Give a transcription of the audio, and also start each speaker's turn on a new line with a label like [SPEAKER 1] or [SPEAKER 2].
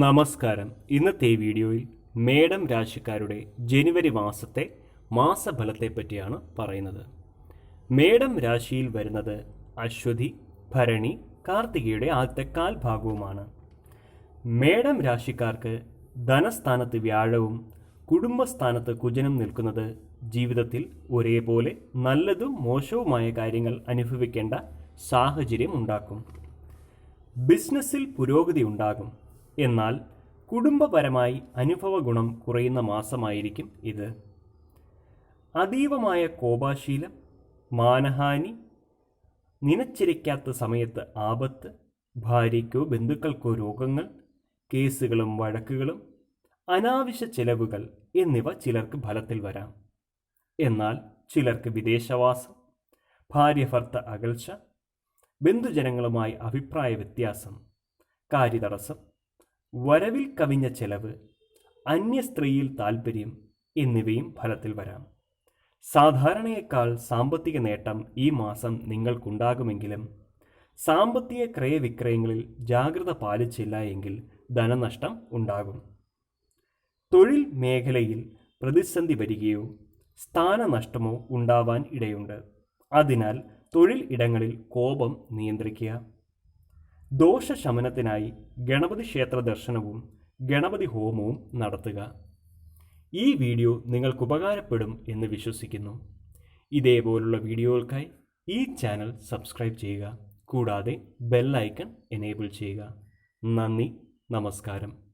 [SPEAKER 1] നമസ്കാരം. ഇന്നത്തെ വീഡിയോയിൽ മേഡം രാശിക്കാരുടെ ജനുവരി മാസത്തെ മാസഫലത്തെ പറ്റിയാണ് പറയുന്നത്. മേഡം രാശിയിൽ വരുന്നത് അശ്വതി ഭരണി കാർത്തികയുടെ ആദ്യത്തെ കാൽഭാഗവുമാണ്. മേഡം രാശിക്കാർക്ക് ധനസ്ഥാനത്ത് വ്യാഴവും കുടുംബസ്ഥാനത്ത് കുജനും നിൽക്കുന്നത് ജീവിതത്തിൽ ഒരേപോലെ നല്ലതും മോശവുമായ കാര്യങ്ങൾ അനുഭവിക്കേണ്ട സാഹചര്യം ഉണ്ടാക്കും. ബിസിനസ്സിൽ പുരോഗതി ഉണ്ടാകും. എന്നാൽ കുടുംബപരമായി അനുഭവ ഗുണം കുറയുന്ന മാസമായിരിക്കും ഇത്. അതീവമായ കോപാശീലം മാനഹാനി നിനച്ചിരിക്കാത്ത സമയത്ത് ആപത്ത് ഭാര്യയ്ക്കോ ബന്ധുക്കൾക്കോ രോഗങ്ങൾ കേസുകളും വഴക്കുകളും അനാവശ്യ ചെലവുകൾ എന്നിവ ചിലർക്ക് ഫലത്തിൽ വരാം. എന്നാൽ ചിലർക്ക് വിദേശവാസം ഭാര്യ ഭർത്ത അകൽച്ച ബന്ധുജനങ്ങളുമായി അഭിപ്രായ വ്യത്യാസം കാര്യതടസ്സം വരവിൽ കവിഞ്ഞ ചെലവ് അന്യ സ്ത്രീയിൽ താൽപ്പര്യം എന്നിവയും ഫലത്തിൽ വരാം. സാധാരണയേക്കാൾ സാമ്പത്തിക നേട്ടം ഈ മാസം നിങ്ങൾക്കുണ്ടാകുമെങ്കിലും സാമ്പത്തിക ക്രയവിക്രയങ്ങളിൽ ജാഗ്രത പാലിച്ചില്ല എങ്കിൽ ധനനഷ്ടം ഉണ്ടാകും. തൊഴിൽ മേഖലയിൽ പ്രതിസന്ധി വരികയോ സ്ഥാനനഷ്ടമോ ഉണ്ടാവാൻ ഇടയുണ്ട്. അതിനാൽ തൊഴിൽ ഇടങ്ങളിൽ കോപം നിയന്ത്രിക്കുക. ദോഷശമനത്തിനായി ഗണപതി ക്ഷേത്ര ദർശനവും ഗണപതി ഹോമവും നടത്തുക. ഈ വീഡിയോ നിങ്ങൾക്ക് ഉപകാരപ്പെടും എന്ന് വിശ്വസിക്കുന്നു. ഇതേപോലുള്ള വീഡിയോകൾക്കായി ഈ ചാനൽ സബ്സ്ക്രൈബ് ചെയ്യുക. കൂടാതെ ബെല്ലൈക്കൺ എനേബിൾ ചെയ്യുക. നന്ദി. നമസ്കാരം.